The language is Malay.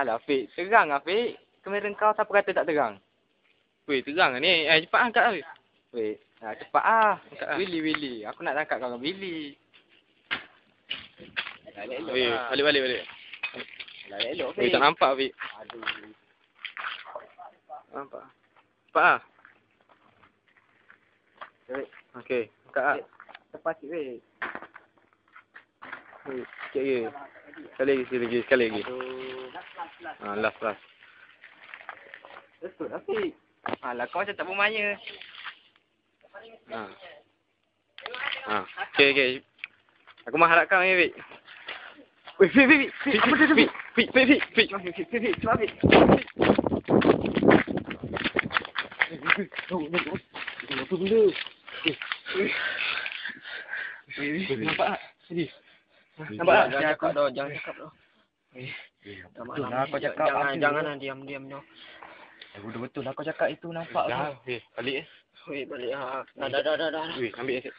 Alah, Fik. Terang lah, Fik. Kamera kau siapa kata tak terang? Weh, terang lah ni. Eh, cepat angkat lah. weh. Ha, cepat ah. Angkat lah. Willy, Willy. Aku nak tangkap kau dengan Willy. Elok-elok Weh, lah. balik, balik, balik. Elok-elok, Weh, Fik. tak nampak, Fik. Aduh. Nampak. Cepat lah. Okey, angkat lah. Cepat sikit. Weh, Sikit lagi. Sekali lagi, sekali lagi, sekali lagi. Aduh. Ha, last, last. Betul Fik. Alah, kau macam tak bermaya. Ha. Ha. Okey, okey. Aku mengharapkan ni, Fik, Fik, Fik. Tu, Fik, Fik? Fik, Fik, Fik, Fik. Cepat, Fik, Fik, Fik, Fik. Cepat, Fik. Apa benda? Nampak tak? Nampak tak? Jangan cakap dah, jangan cakap dah. Betul lah kau cakap Jangan, apa jangan lah, diam, diam dah. Betul betul lah kau cakap itu nampak Dah, Weh, balik eh. Weh, balik ha. Dah, dah, dah, dah. dah. Weh, ambil asyik.